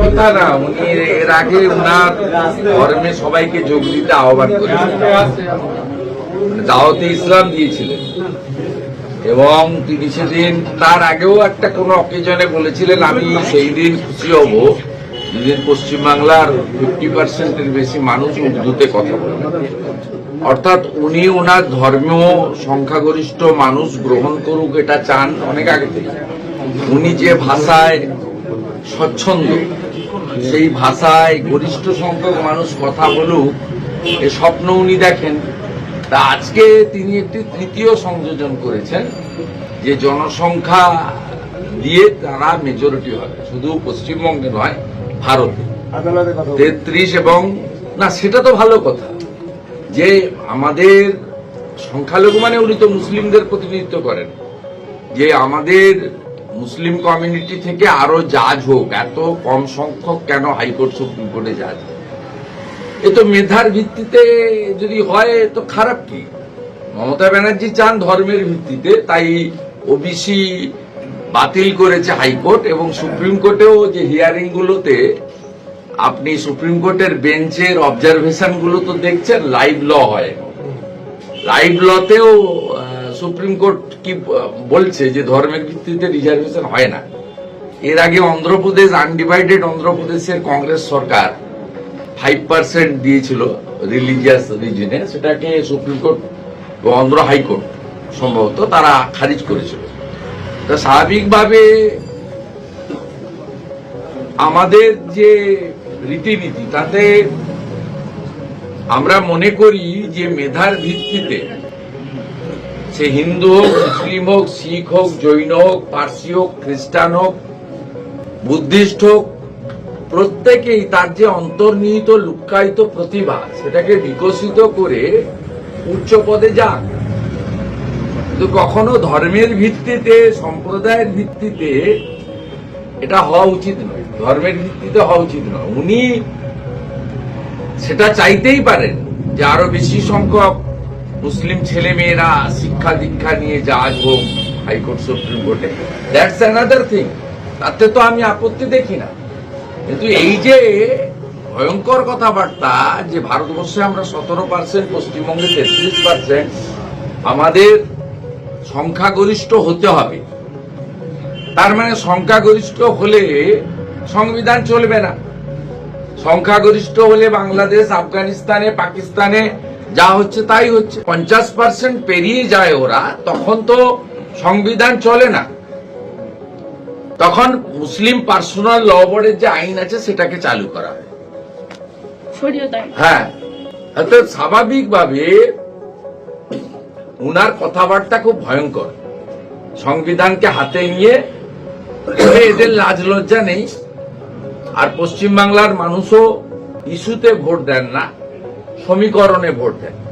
কথা না, উনি এর আগে উনার ধর্মে সবাইকে যোগ দিতে আহ্বান করেছেন। দাওয়াতে ইসলাম দিয়েছিলেন। এবং তিনি সেদিন, তার আগেও একটা কোনো অকেজনে বলেছিলেন, আমি সেই দিন খুশি হব যেদিন পশ্চিমবাংলার ফিফটি পার্সেন্টের বেশি মানুষ উর্দুতে কথা বলবে। অর্থাৎ উনি ওনার ধর্মীয় সংখ্যাগরিষ্ঠ মানুষ গ্রহণ করুক এটা চান অনেক আগে থেকে। উনি যে ভাষায় স্বচ্ছন্দ সেই ভাষায় গরিষ্ঠ সংখ্যক মানুষ কথা বলুক এ স্বপ্ন উনি দেখেন তা আজকে তিনি একটি তৃতীয় সংযোজন করেছেন যে জনসংখ্যা দিয়ে তারা মেজরিটি হবে শুধু পশ্চিমবঙ্গে নয় ভারতে। তেত্রিশ এবং না সেটা তো ভালো কথা যে আমাদের সংখ্যালঘু মানে উনি তো মুসলিমদের প্রতিনিধিত্ব করেন যে আমাদের মুসলিম কমিউনিটি থেকে আরও জাজ হোক, এত কম সংখ্যক কেন হাইকোর্ট সুপ্রিম কোর্টে জাজ? এ তো মেধার ভিত্তিতে যদি হয়, তো খারাপ কি মমতা ব্যানার্জি চান ধর্মের ভিত্তিতে, তাই ওবিসি বাতিল করেছে হাইকোর্ট এবং সুপ্রিম কোর্টেও যে হিয়ারিং গুলোতে আপনি সুপ্রিম কোর্টের বেঞ্চের অবজারভেশনগুলো তো দেখছেন লাইভ ল হয় লাইভ লতেও সুপ্রিম কোর্ট কি বলছে যে ধর্মের ভিত্তিতে রিজার্ভেশন হয় না। এর আগে অন্ধ্রপ্রদেশ আনডিভাইডেড অন্ধ্রপ্রদেশের কংগ্রেস সরকার ফাইভ পার্সেন্ট দিয়েছিল রিলিজিয়াস রিজনে সেটাকে সুপ্রিম কোর্ট অন্ধ্র হাইকোর্ট সম্ভবত তারা খারিজ করেছিল। তা স্বাভাবিকভাবে আমাদের যে রীতিনীতি, তাতে আমরা মনে করি যে মেধার ভিত্তিতে সে হিন্দু হোক, মুসলিম হোক, শিখ হোক, জৈন হোক, পার্সি হোক, খ্রিস্টান হোক, বুদ্ধিস্ট হোক, প্রত্যেকেই তার যে অন্তর্নিহিত লুক্কায়িত প্রতিভা, সেটাকে বিকশিত করে উচ্চ পদে যান কিন্তু কখনো ধর্মের ভিত্তিতে, সম্প্রদায়ের ভিত্তিতে এটা হওয়া উচিত নয়। ধর্মের ভিত্তিতে হওয়া উচিত নয়। উনি সেটা চাইতেই পারেন যে আরও বেশি সংখ্যক মুসলিম ছেলে মেয়েরা শিক্ষা দীক্ষা নিয়ে জাজ হোক হাইকোর্ট, সুপ্রিম কোর্টে। দ্যাটস অ্যানাদার থিং তাতে তো আমি আপত্তি দেখি না। কিন্তু এই যে ভয়ঙ্কর কথাবার্তা যে ভারতবর্ষে আমরা সতেরো পার্সেন্ট, পশ্চিমবঙ্গে তেত্রিশ পার্সেন্ট, আমাদের সংখ্যাগরিষ্ঠ হতে হবে। তার মানে সংখ্যাগরিষ্ঠ হলে সংবিধান চলবে না। সংখ্যাগরিষ্ঠ হলে বাংলাদেশ, আফগানিস্তানে, পাকিস্তানে যা হচ্ছে তাই হচ্ছে। পঞ্চাশ পার্সেন্ট পেরিয়ে যায় ওরা তখন তো সংবিধান চলে না। তখন মুসলিম পার্সোনাল ল বোর্ডের যে আইন আছে সেটাকে চালু করা হয়। হ্যাঁ। অর্থাৎ স্বাভাবিকভাবে উনার কথাবার্তা খুব ভয়ঙ্কর। সংবিধানকে হাতে নিয়ে এদের লাজ লজ্জা নেই। আর পশ্চিমবাংলার মানুষও ইস্যুতে ভোট দেন না। সমীকরণে ভোট দেন